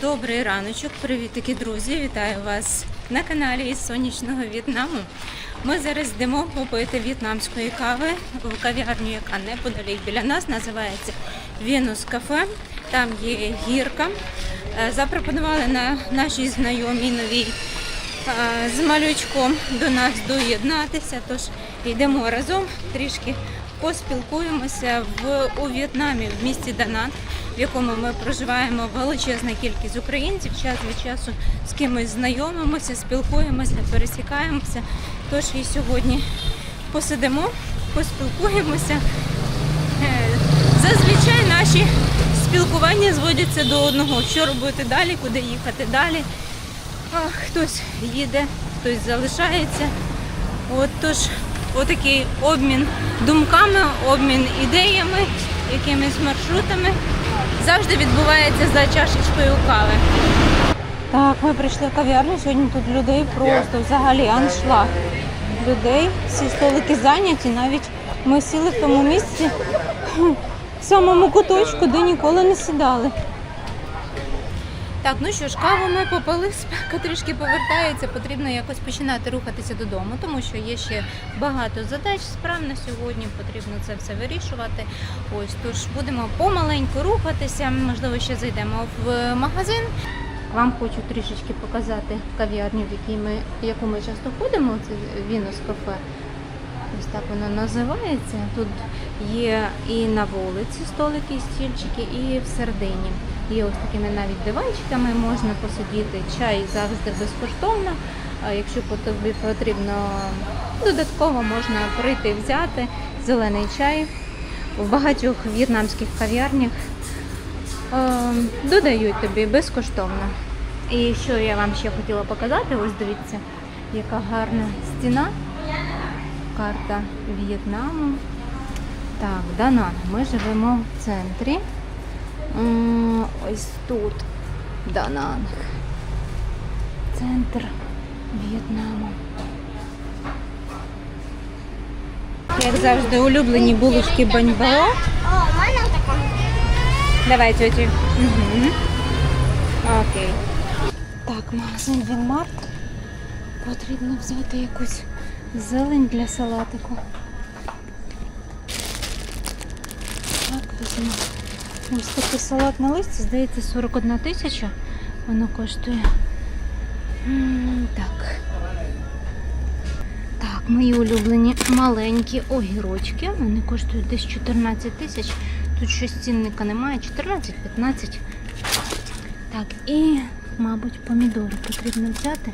Добрий раночок, привітики, друзі! Вітаю вас на каналі із сонячного В'єтнаму. Ми зараз йдемо попити в'єтнамської кави в кав'ярню, яка неподалік біля нас, називається Венус Кафе. Там є гірка. Е, Запропонували на нашій знайомій новій е, з малючком до нас доєднатися. Тож йдемо разом, трішки поспілкуємося в у В'єтнамі, в місті Данан, в якому ми проживаємо величезна кількість українців. Час від часу з кимось знайомимося, спілкуємося, пересікаємося. Тож і сьогодні посидимо, поспілкуємося. Е, Зазвичай наші спілкування зводяться до одного, що робити далі, куди їхати далі. А, хтось їде, хтось залишається. От тож, отакий обмін думками, обмін ідеями, якимись маршрутами завжди відбувається за чашечкою кави. Так, ми прийшли в кав'ярню. Сьогодні тут людей просто взагалі аншлаг. Людей, всі столики зайняті. Навіть ми сіли в тому місці в самому куточку, де ніколи не сідали. Так, ну що ж, каву ми попили, спека трішки повертається, потрібно якось починати рухатися додому, тому що є ще багато задач, справ на сьогодні, потрібно це все вирішувати. Ось тож будемо помаленьку рухатися, можливо, ще зайдемо в магазин. Вам хочу трішечки показати кав'ярню, в якій ми, в яку ми часто ходимо, це Вінус кафе. Ось так воно називається. Тут є і на вулиці столики, і стільчики, і всередині. Є ось такими навіть диванчиками, можна посидіти. Чай завжди безкоштовно. Якщо тобі потрібно додатково, можна прийти взяти зелений чай. В багатьох в'єтнамських кав'ярнях е, додають тобі безкоштовно. І що я вам ще хотіла показати, ось дивіться, яка гарна стіна карта В'єтнаму. Так, Данан. Ми живемо в центрі. Ось тут Дананг. Центр В'єтнаму. Як завжди, улюблені булочки баньбао. Така. Давай, тьоті. Угу. Окей. Так, магазин Вінмарт. Потрібно взяти якусь зелень для салатику. Так, візьму. Ось такий салат на листі, здається, 41 тисяча. Воно коштує. Так. Так, мої улюблені маленькі огірочки. Вони коштують десь 14 тисяч. Тут щось цінника немає, 14-15. Так, і, мабуть, помідори потрібно взяти,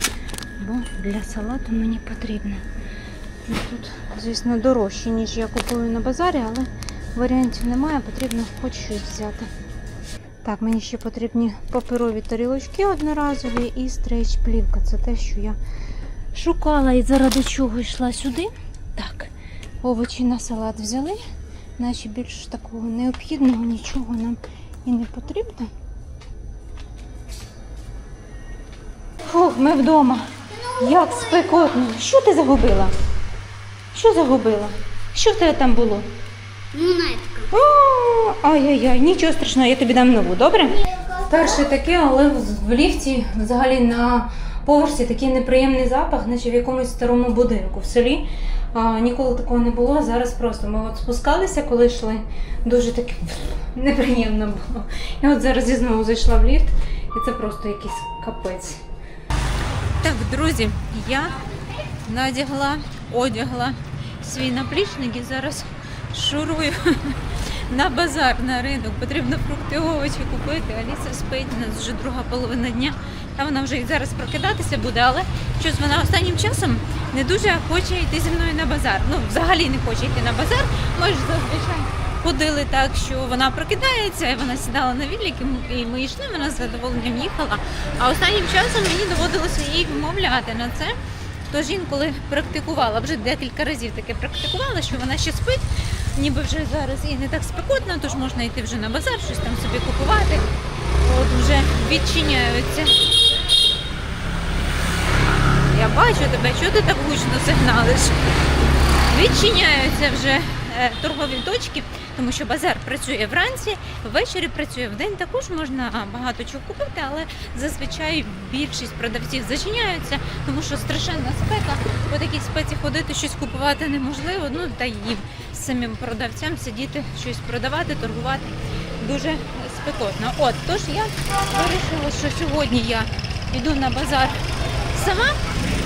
бо для салату мені потрібно. Тут, звісно, дорожче, ніж я купую на базарі, але варіантів немає, потрібно хоч щось взяти. Так, мені ще потрібні паперові тарілочки одноразові і стрейч-плівка. Це те, що я шукала і заради чого йшла сюди. Так, овочі на салат взяли, наче більш такого необхідного нічого нам і не потрібно. Фух, ми вдома. Як спекотно. Що ти загубила? Що загубила? Що в тебе там було? Монетка. Ай-яй-яй, нічого страшного, я тобі дам нову, добре? Перше таке, але в- в ліфті взагалі на поверсі такий неприємний запах, наче в якомусь старому будинку в селі. А, ніколи такого не було. Зараз просто ми от спускалися, коли йшли. Дуже таке неприємно було. І от зараз я знову зайшла в ліфт, і це просто якийсь капець. Так, друзі, я надягла, одягла свій наплічник і зараз шурую на базар, на ринок. Потрібно фрукти, овочі купити. Аліса спить, у нас вже друга половина дня. Та вона вже і зараз прокидатися буде, але щось вона останнім часом не дуже хоче йти зі мною на базар. Ну, взагалі не хоче йти на базар. Ми ж зазвичай ходили так, що вона прокидається, і вона сідала на вілік, і ми- йшли, вона з задоволенням їхала. А останнім часом мені доводилося їй вмовляти на це. Тож інколи практикувала, вже декілька разів таке практикувала, що вона ще спить, ніби вже зараз і не так спекотно, тож можна йти вже на базар, щось там собі купувати. От вже відчиняються. Я бачу тебе, чого ти так гучно сигналиш? Відчиняються вже е, торгові точки, тому що базар працює вранці, ввечері працює вдень. Також можна багато чого купити, але зазвичай більшість продавців зачиняються, тому що страшенна спека. По такій спеці ходити щось купувати неможливо. Ну та їм самим продавцям сидіти, щось продавати, торгувати дуже спекотно. От тож я вирішила, що сьогодні я йду на базар сама,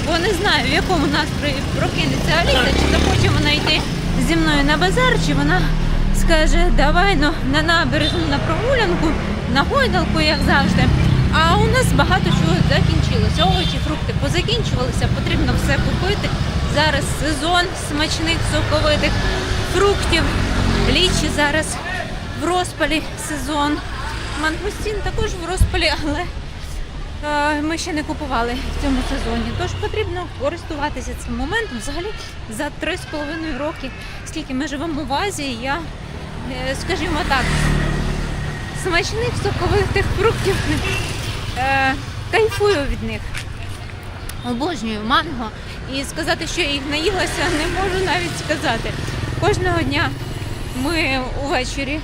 бо не знаю, в якому настрої прокинеться Аліса, чи захоче вона йти зі мною на базар, чи вона скаже, давай ну, на набережну на прогулянку, на гойдалку, як завжди. А у нас багато чого закінчилося. Овочі, фрукти позакінчувалися, потрібно все купити. Зараз сезон смачних соковитих фруктів. Лічі зараз в розпалі сезон. Мангустін також в розпалі, але е, ми ще не купували в цьому сезоні. Тож потрібно користуватися цим моментом. Взагалі за 3,5 роки, скільки ми живемо в Азії, я, е, скажімо так, смачних соковитих фруктів е, кайфую від них. Обожнюю манго. І сказати, що я їх наїлася, не можу навіть сказати. Кожного дня ми увечері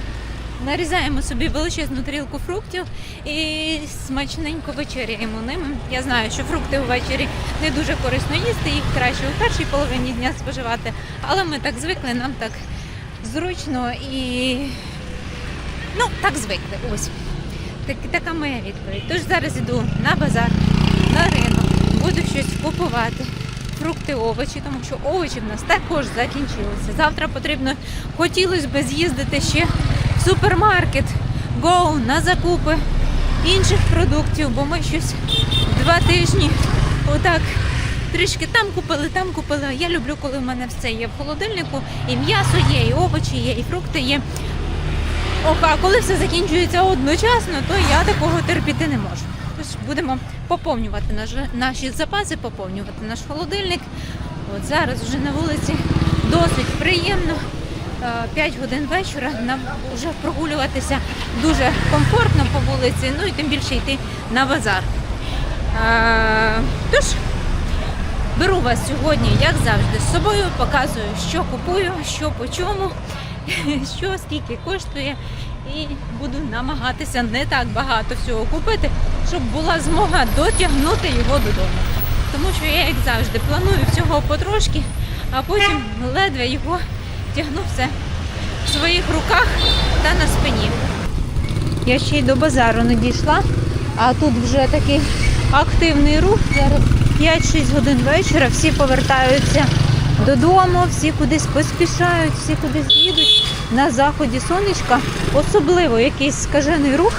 нарізаємо собі величезну тарілку фруктів і смачненько вечеряємо ними. Я знаю, що фрукти ввечері не дуже корисно їсти, їх краще у першій половині дня споживати, але ми так звикли, нам так зручно і ну так звикли. Ось. Так, така моя відповідь. Тож зараз іду на базар, на ринок, буду щось купувати. Фрукти, овочі, тому що овочі в нас також закінчилися. Завтра потрібно, хотілося б з'їздити ще в супермаркет, гоу на закупи інших продуктів, бо ми щось два тижні отак трішки там купили, там купили. Я люблю, коли в мене все є в холодильнику, і м'ясо є, і овочі є, і фрукти є. Ох, а коли все закінчується одночасно, то я такого терпіти не можу. Тож будемо поповнювати наш, наші запаси, поповнювати наш холодильник. От зараз вже на вулиці досить приємно. 5 годин вечора нам вже прогулюватися дуже комфортно по вулиці, ну і тим більше йти на базар. Е, Тож беру вас сьогодні, як завжди, з собою, показую, що купую, що по чому, що скільки коштує, і буду намагатися не так багато всього купити, щоб була змога дотягнути його додому. Тому що я, як завжди, планую всього потрошки, а потім ледве його тягну все в своїх руках та на спині. Я ще й до базару не дійшла, а тут вже такий активний рух. Зараз 5-6 годин вечора, всі повертаються додому, всі кудись поспішають, всі кудись їдуть. На заході сонечка особливо якийсь скажений рух.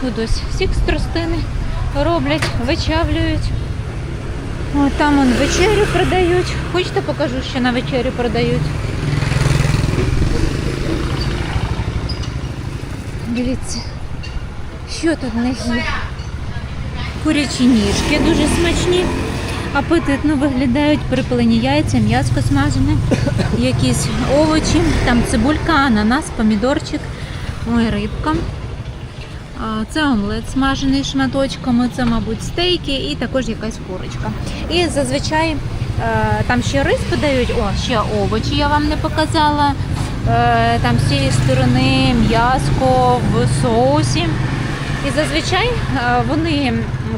Тут ось всіх тростини роблять, вичавлюють. О, там он вечерю продають. Хочете покажу, що на вечерю продають. Дивіться, що тут в них є. Курячі ніжки дуже смачні, апетитно виглядають, приплені яйця, м'яско смажене, якісь овочі, там цибулька, ананас, помідорчик, ой, рибка. Це омлет смажений шматочками, це, мабуть, стейки і також якась курочка. І зазвичай е, там ще рис подають, о, ще овочі я вам не показала. Е, Там з цієї сторони м'яско в соусі. І зазвичай е, вони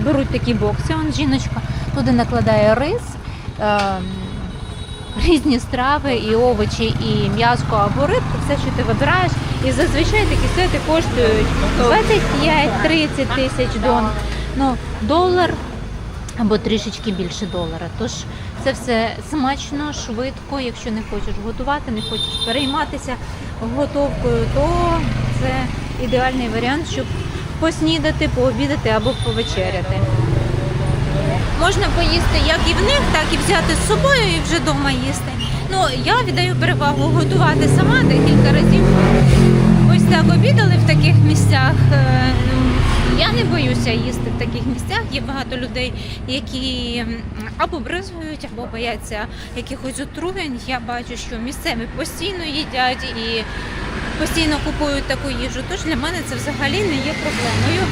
беруть такі бокси, он жіночка туди накладає рис, е, різні страви, і овочі, і м'яско або рибку, все, що ти вибираєш. І зазвичай такі сети коштують 25-30 тисяч дон. Ну, долар або трішечки більше долара. Тож це все смачно, швидко. Якщо не хочеш готувати, не хочеш перейматися готовкою, то це ідеальний варіант, щоб поснідати, пообідати або повечеряти. Можна поїсти як і в них, так і взяти з собою і вже вдома їсти. Ну, я віддаю перевагу готувати сама декілька разів. Ось так обідали в таких місцях. Е, Я не боюся їсти в таких місцях. Є багато людей, які або брезгують, або бояться якихось отруєнь. Я бачу, що місцеві постійно їдять і постійно купують таку їжу. Тож для мене це взагалі не є проблемою.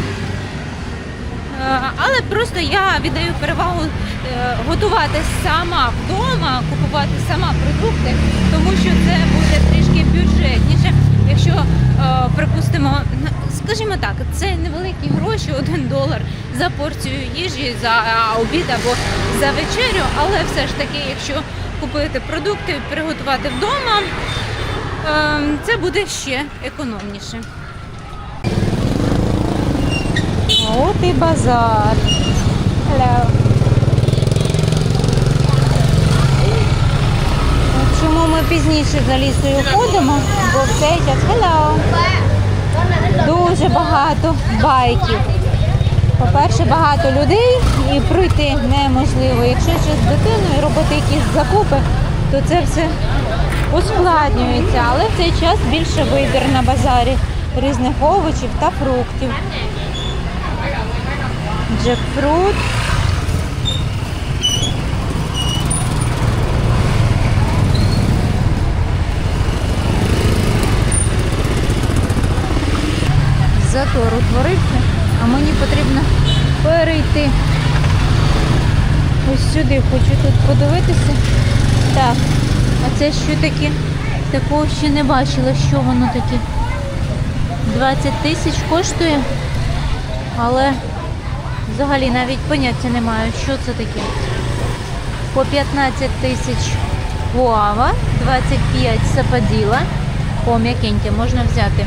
Е, Але просто я віддаю перевагу е, готувати сама вдома, купувати сама продукти, тому що це буде трішки бюджетніше. Якщо, е, припустимо, скажімо так, це невеликі гроші, один долар за порцію їжі, за обід або за вечерю, але все ж таки, якщо купити продукти, приготувати вдома, е, це буде ще економніше. От і базар. Hello. Чому ми пізніше за лісою ходимо? Бо в цей час Hello. дуже багато байків. По-перше, багато людей і пройти неможливо. Якщо ще з дитиною робити якісь закупи, то це все ускладнюється. Але в цей час більше вибір на базарі різних овочів та фруктів. Джекфрут. Затор утворився, а мені потрібно перейти. Ось сюди хочу тут подивитися. Так, а це що таке? Такого ще не бачила, що воно таке. 20 тисяч коштує, але взагалі навіть поняття не маю, що це таке. По 15 тисяч гуава, 25 сападіла. О, м'якеньке, можна взяти.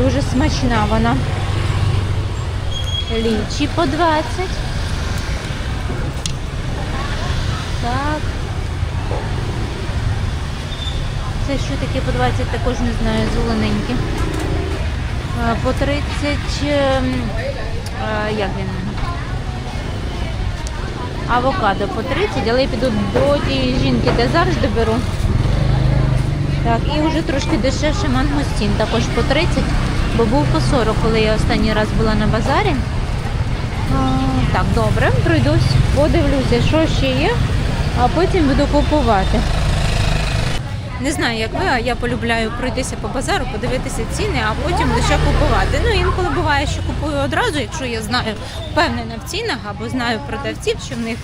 Дуже смачна вона. Лічі по 20. Так. Це що таке по 20, також не знаю, зелененьке. По 30, ем, як він? Авокадо по 30, але я піду до тієї жінки, де завжди беру. Так, і вже трошки дешевше мангостін, також по 30, бо був по 40, коли я останній раз була на базарі. А, так, добре, пройдусь, подивлюся, що ще є, а потім буду купувати. Не знаю, як ви, а я полюбляю пройтися по базару, подивитися ціни, а потім лише купувати. Ну інколи буває, що купую одразу, якщо я знаю впевнена в цінах або знаю продавців, що в них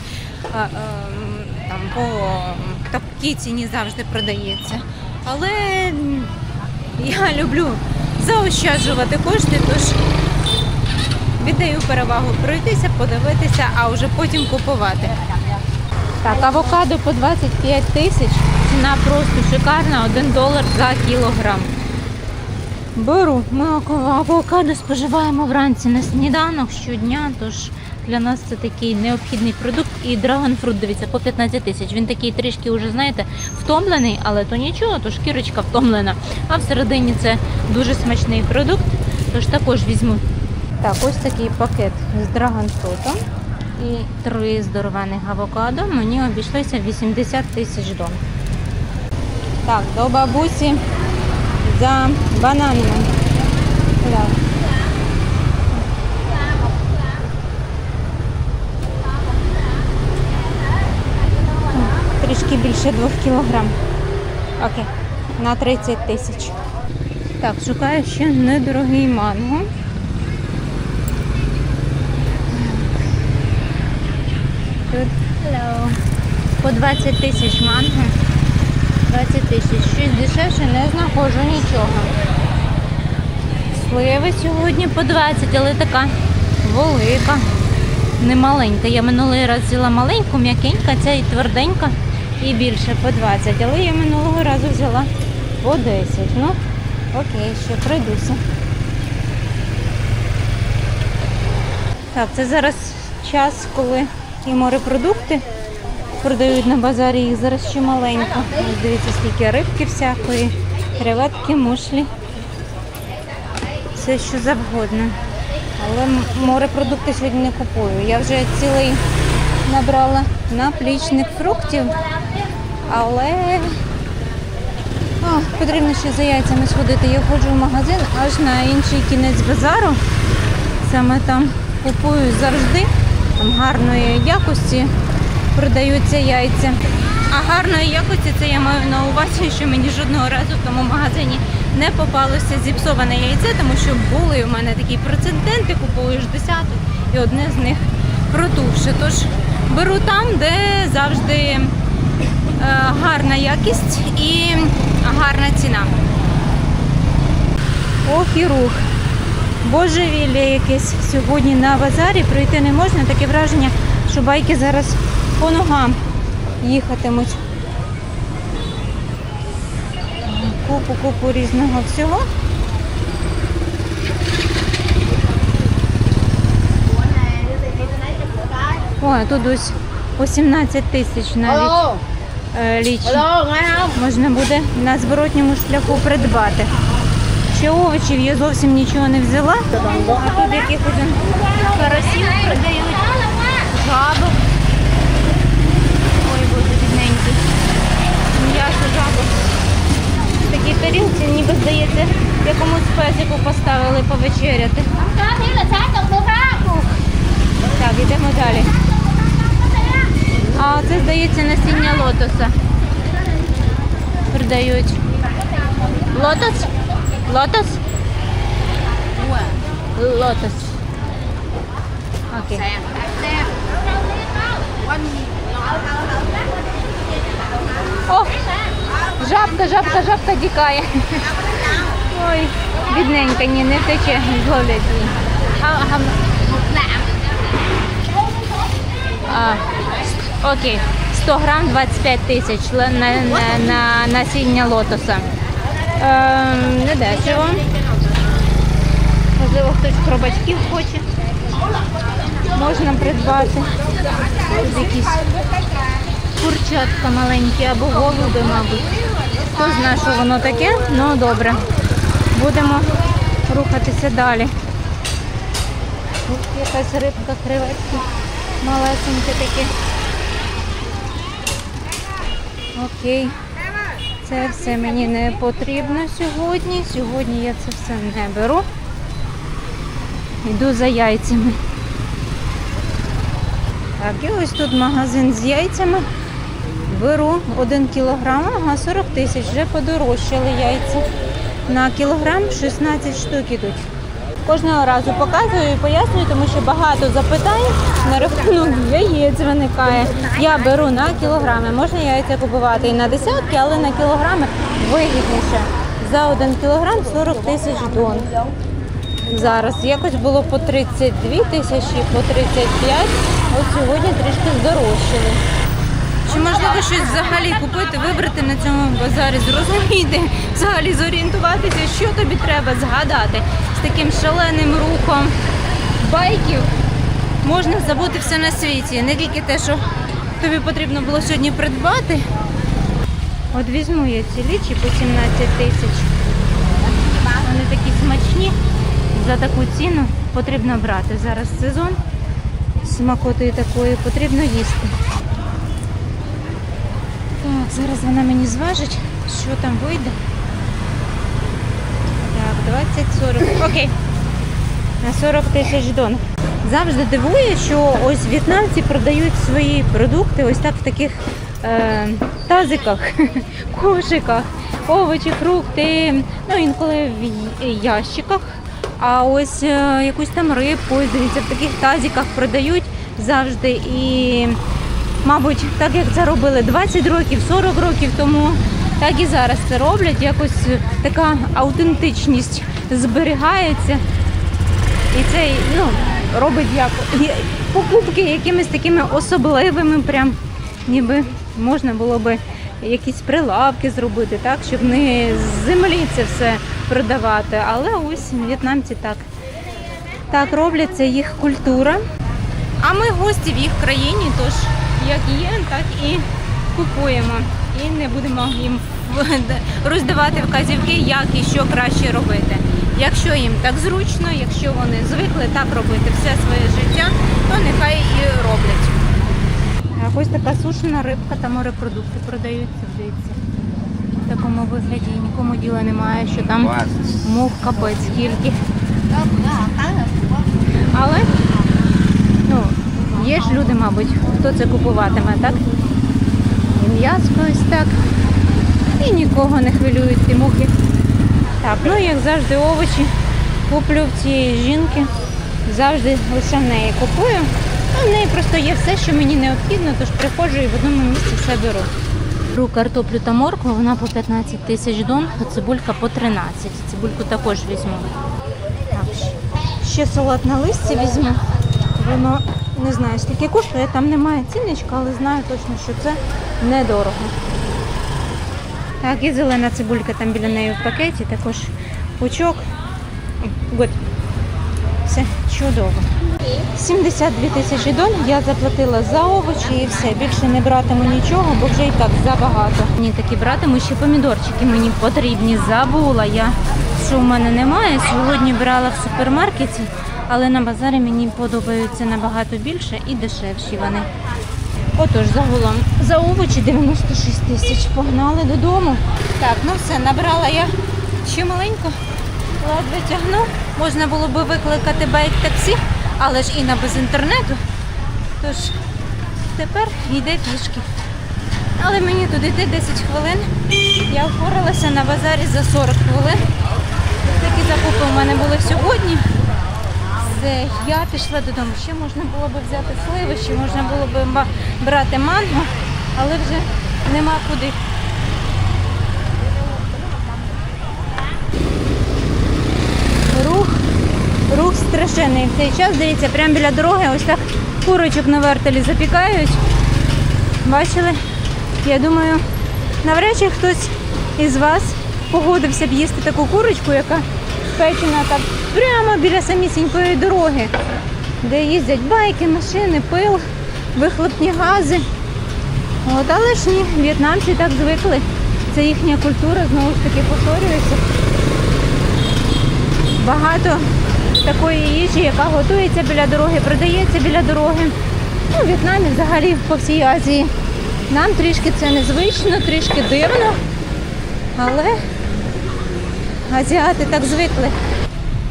а, ем, там по такій ціні завжди продається. Але я люблю заощаджувати кошти, тож віддаю перевагу пройтися, подивитися, а вже потім купувати. Так, авокадо по 25 тисяч. Ціна просто шикарна, 1 долар за кілограм. Беру. Ми авокадо споживаємо вранці на сніданок щодня, тож для нас це такий необхідний продукт. І драгонфрут, дивіться, по 15 тисяч. Він такий трішки вже, знаєте, втомлений, але то нічого, то шкірочка втомлена. А всередині це дуже смачний продукт, тож також візьму. Так, ось такий пакет з драгонфрутом і три здорованих авокадо. Мені обійшлося 80 тисяч дон. Так, до бабусі за бананами. Так. Трішки більше 2 кілограм. Окей. На 30 тисяч. Так, шукаю ще недорогий манго. Тут по 20 тисяч манго. 20 тисяч. Щось дешевше не знаходжу нічого. Сливи сьогодні по 20, але така велика, не маленька. Я минулий раз взяла маленьку, м'якенька, ця і тверденька, і більше по 20. Але я минулого разу взяла по 10. Ну, окей, ще пройдуся. Так, це зараз час, коли і морепродукти продають на базарі, їх зараз ще маленько. Ось дивіться, скільки рибки всякої, креветки, мушлі. Все що завгодно. Але морепродукти сьогодні не купую. Я вже цілий набрала наплічник фруктів, але О, потрібно ще за яйцями сходити. Я ходжу в магазин аж на інший кінець базару. Саме там купую завжди. Там гарної якості продаються яйця. А гарної якості це я маю на увазі, що мені жодного разу в тому магазині не попалося зіпсоване яйце, тому що були у мене такі прецеденти, купуєш десяток, і одне з них протухше. Тож беру там, де завжди е, гарна якість і гарна ціна. Ох і рух. Божевілля якесь сьогодні на базарі пройти не можна. Таке враження, що байки зараз по ногам їхатимуть. Купу, купу різного всього. О, тут ось по 17 тисяч навіть е, лічі. Можна буде на зворотньому шляху придбати. Ще овочів я зовсім нічого не взяла. А тут якихось карасів продають, жабок. Ой, боже, бідненький. М'ясо жабок. Такі тарілці, ніби здається, якомусь песику поставили повечеряти. Так, йдемо далі. А це, здається, насіння лотоса. Продають. Лотос? Лотос? Лотос. Окей. О! Жабка, жабка, жабка тікає. Ой, бідненька, ні, не втече, зловлять її. Окей, 100 грам 25 тисяч на, на, на насіння лотоса. Ем, не дешево. Можливо, хтось хробачків хоче. Можна придбати. Тут якісь курчатка маленькі або голуби, мабуть. Хто знає, що воно таке, ну добре. Будемо рухатися далі. Ух, якась рибка, креветки. Малесеньке таке. Окей. Це все мені не потрібно сьогодні. Сьогодні я це все не беру. Йду за яйцями. Так, і ось тут магазин з яйцями. Беру 1 кілограм, ага, 40 тисяч, вже подорожчали яйця. На кілограм 16 штук ідуть. Кожного разу показую і пояснюю, тому що багато запитань на рахунок яєць виникає. Я беру на кілограми. Можна яйця купувати і на десятки, але на кілограми вигідніше. За 1 кілограм 40 тисяч дон. Зараз якось було по 32 тисячі, по 35. От сьогодні трішки здорожчали. Чи можливо щось взагалі купити, вибрати на цьому базарі, зрозуміти, взагалі зорієнтуватися, що тобі треба згадати з таким шаленим рухом байків. Можна забути все на світі, не тільки те, що тобі потрібно було сьогодні придбати. От візьму я ці лічі по 17 тисяч. Вони такі смачні. За таку ціну потрібно брати. Зараз сезон смакотою такої потрібно їсти. Так, зараз вона мені зважить, що там вийде. Так, 20-40. Окей. На 40 тисяч дон. Завжди дивує, що ось в'єтнамці продають свої продукти ось так в таких е, тазиках, кошиках, овочі, фрукти, ну інколи в ящиках. А ось е, якусь там рибку, ось дивіться, в таких тазиках продають завжди. І мабуть, так як це робили 20 років, 40 років тому, так і зараз це роблять. Якось така аутентичність зберігається. І це ну, робить як покупки якимись такими особливими, прям ніби можна було би якісь прилавки зробити, так, щоб не з землі це все продавати. Але ось в'єтнамці так, так роблять, їх культура. А ми гості в їх країні, тож як є, так і купуємо. І не будемо їм роздавати вказівки, як і що краще робити. Якщо їм так зручно, якщо вони звикли так робити все своє життя, то нехай і роблять. Ось така сушена рибка та морепродукти продаються, здається. В такому вигляді нікому діла немає, що там мух капець скільки. Але є ж люди, мабуть, хто це купуватиме, так? І м'яско ось так. І нікого не хвилюють ці мухи. Так, ну як завжди овочі куплю в цієї жінки. Завжди лише в неї купую. Ну, в неї просто є все, що мені необхідно, тож приходжу і в одному місці все беру. Беру картоплю та моркву, вона по 15 тисяч дон, а цибулька по 13. Цибульку також візьму. Так, ще салатне листя візьму. Воно не знаю, скільки коштує, там немає цінничка, але знаю точно, що це недорого. Так, і зелена цибулька там біля неї в пакеті, також пучок. Good. Все чудово. 72 тисячі дон я заплатила за овочі і все. Більше не братиму нічого, бо вже і так забагато. Ні, такі братиму ще помідорчики мені потрібні. Забула я, що в мене немає. Сьогодні брала в супермаркеті, але на базарі мені подобаються набагато більше і дешевші вони. Отож, загалом за овочі 96 тисяч. Погнали додому. Так, ну все, набрала я ще маленько. Ледве тягну. Можна було би викликати байк таксі, але ж Інна без інтернету. Тож тепер йде пішки. Але мені туди йти 10 хвилин. Я впоралася на базарі за 40 хвилин. Такі закупи у мене були сьогодні. Все, я пішла додому. Ще можна було б взяти сливи, ще можна було б брати манго, але вже нема куди. Рух, рух страшенний в цей час. Дивіться, прямо біля дороги ось так курочок на вертелі запікають. Бачили? Я думаю, навряд чи хтось із вас погодився б їсти таку курочку, яка печена так прямо біля самісінької дороги, де їздять байки, машини, пил, вихлопні гази. От, але ж ні, в'єтнамці так звикли. Це їхня культура, знову ж таки повторюється. Багато такої їжі, яка готується біля дороги, продається біля дороги. Ну, в В'єтнамі взагалі по всій Азії. Нам трішки це незвично, трішки дивно, але азіати так звикли.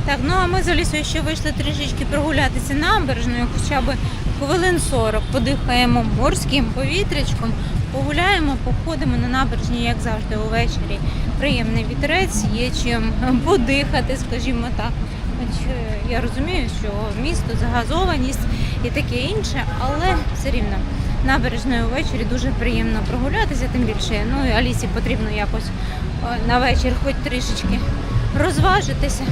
Так, ну а ми з Алісою ще вийшли трішечки прогулятися набережною, хоча б хвилин 40. Подихаємо морським повітрячком, погуляємо, походимо на набережні, як завжди, увечері. Приємний вітерець, є чим подихати, скажімо так. Е, я розумію, що місто, загазованість і таке інше, але все рівно набережною ввечері дуже приємно прогулятися, тим більше. Ну і Алісі потрібно якось е, на вечір хоч трішечки розважитися.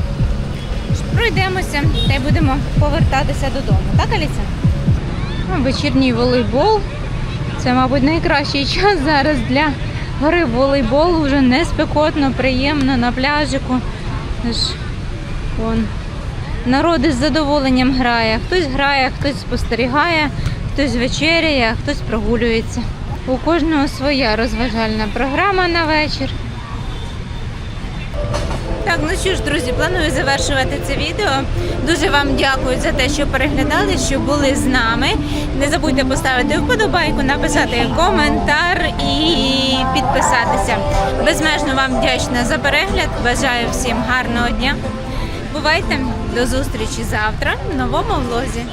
Пройдемося та й будемо повертатися додому. Так, Аліса? Ну, Вечірній волейбол. Це, мабуть, найкращий час зараз для гри в волейбол. Вже не спекотно, приємно на пляжику. Ж, вон. Народ із задоволенням грає. Хтось грає, хтось спостерігає, хтось вечеряє, хтось прогулюється. У кожного своя розважальна програма на вечір. Так, ну що ж, друзі, планую завершувати це відео. Дуже вам дякую за те, що переглядали, що були з нами. Не забудьте поставити вподобайку, написати коментар і підписатися. Безмежно вам вдячна за перегляд. Бажаю всім гарного дня. Бувайте до зустрічі завтра в новому влозі.